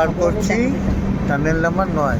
পার করছি। Tunnel number নয়।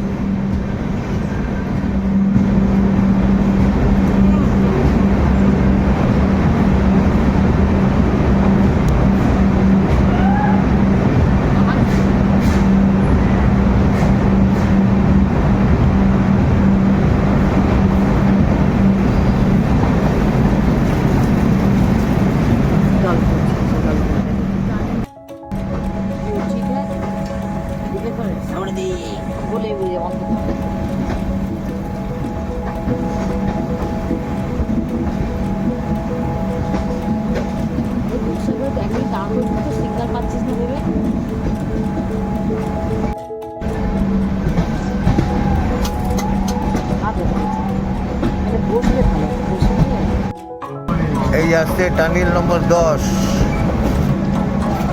আসছে টানেল নম্বর দশ।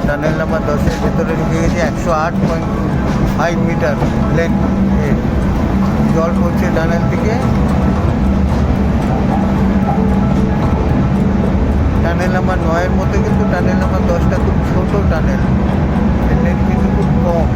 টানেল নম্বর দশের ভেতরে ঢুকে গেছে একশো আট পয়েন্ট ফাইভ মিটার লেন জল পড়ছে টানেল থেকে। টানেল নাম্বার নয়ের মধ্যে কিন্তু টানেল নাম্বার দশটা খুব ছোট টানেল। লেন কিন্তু খুব কম।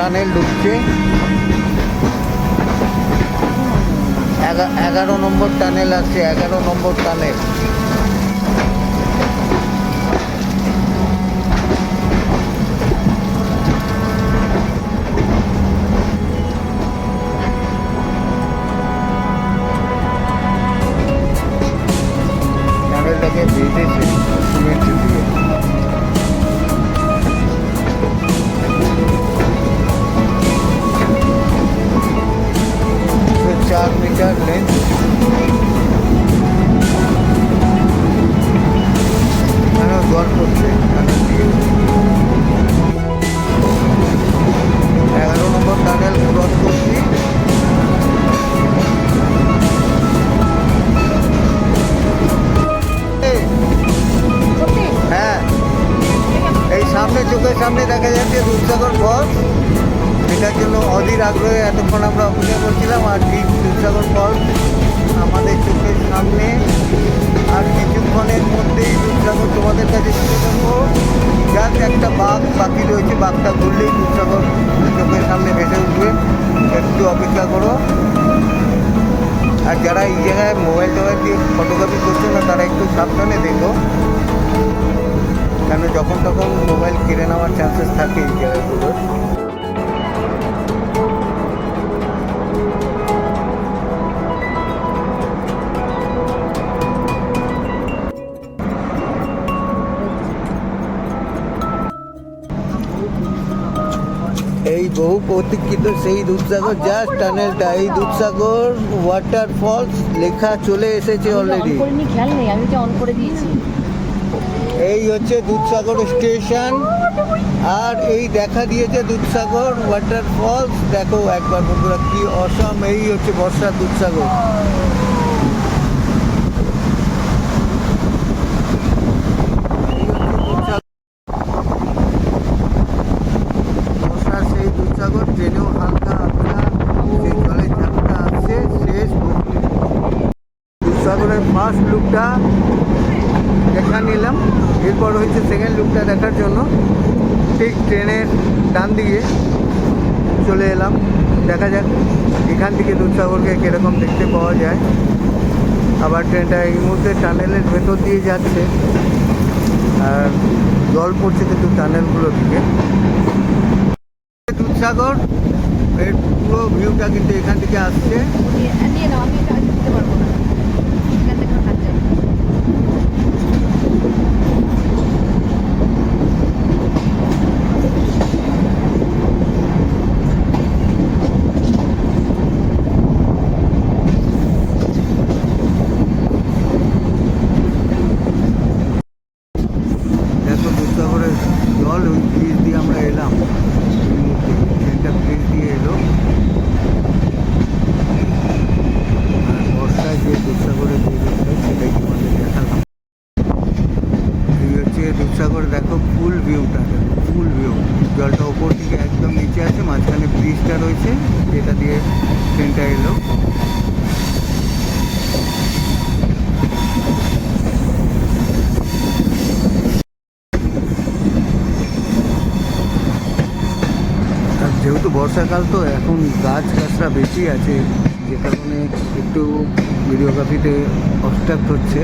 টানেল ঢুকছে। এগা- এগারো নম্বর টানেল আছে এগারো নম্বর টানেল। সামনে চোখের সামনে দেখা যাচ্ছে দুধসাগর ফলস এটার জন্য অধীর আগ্রহে এতক্ষণ আমরা অপেক্ষা করছিলাম আর ঠিক দুধসাগর ফলস আমাদের চোখের সামনে আর কিছুক্ষণের মধ্যেই দুধসাগর তোমাদের কাছে তুলে দেবো যাক, একটা বাঘ বাকি রয়েছে, বাঘটা ঘুরলেই দুধসাগর চোখের সামনে ভেসে উঠবে। একটু অপেক্ষা করো। আর যারা এই জায়গায় মোবাইল টোবাইল দিয়ে ফটোগ্রাফি করছ না, তারা একটু সাবধানে দেখো। কেন, যখন তখন মোবাইল কেড়ে নেওয়ার চান্সেস থাকে এই জায়গাগুলোর। বহু প্রতীক্ষিত সেই দুধসাগর জাস্ট টানেলটা এই দুধসাগর ওয়াটার ফলস লেখা চলে এসেছে অলরেডি খেয়াল নেই আমি অন করে দিয়েছি। এই হচ্ছে দুধসাগর স্টেশন আর এই দেখা দিয়েছে দুধসাগর ওয়াটার ফলস দেখো একবার বন্ধুরা কি অসম এই হচ্ছে বর্ষার দুধসাগর। ডান দিকে চলে এলাম। দেখা যাক এখান থেকে দুধসাগরকে কীরকম দেখতে পাওয়া যায়। আবার ট্রেনটা এই মুহূর্তে টানেলের ভেতর দিয়ে যাচ্ছে। আর জল পড়ছে কিন্তু টানেলগুলো থেকে দুধসাগর, এর পুরো ভিউটা কিন্তু এখান থেকে আসছে। বর্ষাকাল তো এখন গাছ গাছরা বেশি আছে যে কারণে একটু ভিডিওগ্রাফিতে অবস্ট্রাক্ট হচ্ছে।